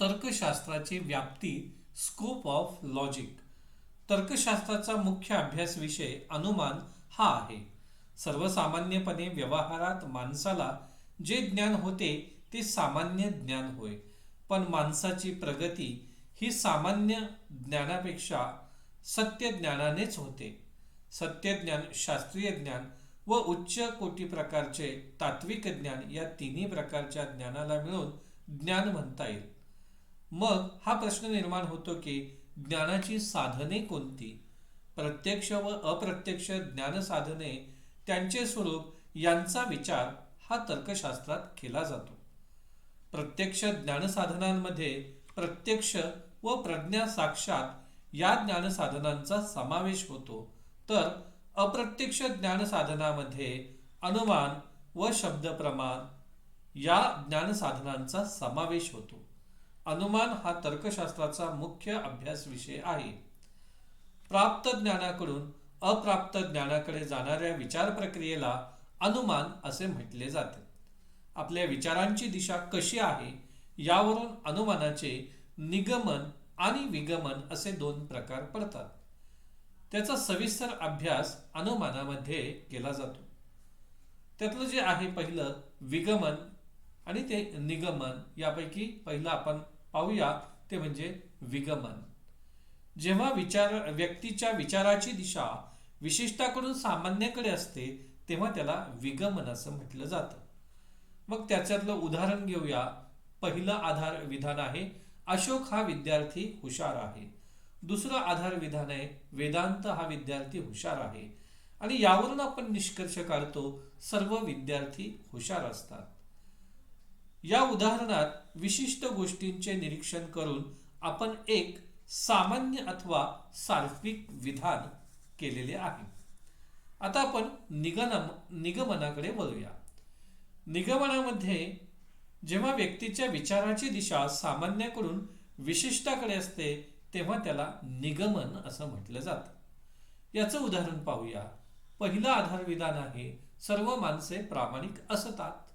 तर्कशास्त्राची व्याप्ती scope of logic तर्कशास्त्राचा मुख्य अभ्यास विषय अनुमान हा आहे. सर्वसामान्यपणे व्यवहारात माणसाला जे ज्ञान होते ते सामान्य ज्ञान होय. पण माणसाची प्रगती ही सामान्य ज्ञानापेक्षा सत्य ज्ञानानेच होते. सत्य ज्ञान शास्त्रीय ज्ञान व उच्च कोटी प्रकारचे तात्विक ज्ञान या तिन्ही प्रकारच्या ज्ञानाला मिळून ज्ञान म्हणता येईल. मग हा प्रश्न निर्माण होतो की ज्ञानाची साधने कोणती? प्रत्यक्ष व अप्रत्यक्ष ज्ञान साधने त्यांचे स्वरूप यांचा विचार हा तर्कशास्त्रात केला जातो. प्रत्यक्ष ज्ञानसाधनांमध्ये प्रत्यक्ष व प्रज्ञा साक्षात या ज्ञानसाधनांचा समावेश होतो. तर अप्रत्यक्ष ज्ञानसाधनामध्ये अनुमान व शब्दप्रमाण या ज्ञानसाधनांचा समावेश होतो. अनुमान हा तर्कशास्त्राचा मुख्य अभ्यास विषय आहे. प्राप्त ज्ञानाकडून अप्राप्त ज्ञानाकडे जाणाऱ्या विचार प्रक्रियेला अनुमान असे म्हटले जाते. आपल्या विचारांची दिशा कशी आहे यावरून अनुमानाचे निगमन आणि विगमन असे दोन प्रकार पडतात. त्याचा सविस्तर अभ्यास अनुमानामध्ये केला जातो. त्यातलं जे आहे पहिलं विगमन आणि ते निगमन यापैकी पहिलं आपण पाहूया ते म्हणजे विगमन. जेव्हा विचार व्यक्तीच्या विचाराची दिशा विशिष्टाकडून सामान्याकडे असते तेव्हा त्याला विगमन असं म्हटलं जातं. मग त्याच्यातलं उदाहरण घेऊया. पहिलं आधार विधान आहे अशोक हा विद्यार्थी हुशार आहे. दुसरं आधार विधान आहे वेदांत हा विद्यार्थी हुशार आहे. आणि यावरून आपण निष्कर्ष काढतो सर्व विद्यार्थी हुशार असतात. या उदाहरणात विशिष्ट गोष्टींचे निरीक्षण करून आपण एक सामान्य अथवा सार्विक विधान केलेले आहे. आता आपण निगम निगमनाकडे वळूया. निगमनामध्ये जेव्हा व्यक्तीच्या विचाराची दिशा सामान्याकडून विशिष्टाकडे असते तेव्हा त्याला निगमन असं म्हटलं जातं. याचं उदाहरण पाहूया. पहिलं आधार विधान आहे सर्व माणसे प्रामाणिक असतात.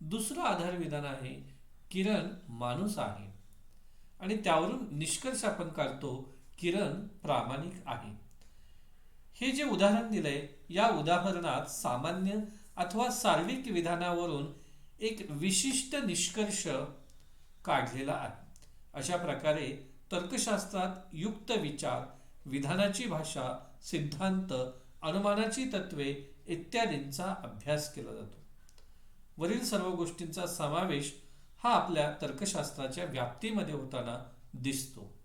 दुसरं आधार विधान आहे किरण माणूस आहे. आणि त्यावरून निष्कर्ष आपण काढतो किरण प्रामाणिक आहे. हे जे उदाहरण दिलंय या उदाहरणात सामान्य अथवा सार्विक विधानावरून एक विशिष्ट निष्कर्ष काढलेला आहे. अशा प्रकारे तर्कशास्त्रात युक्त विचार विधानाची भाषा सिद्धांत अनुमानाची तत्वे इत्यादींचा अभ्यास केला जातो. वरील सर्व गोष्टींचा समावेश हा आपल्या तर्कशास्त्राच्या व्याप्तीमध्ये होताना दिसतो.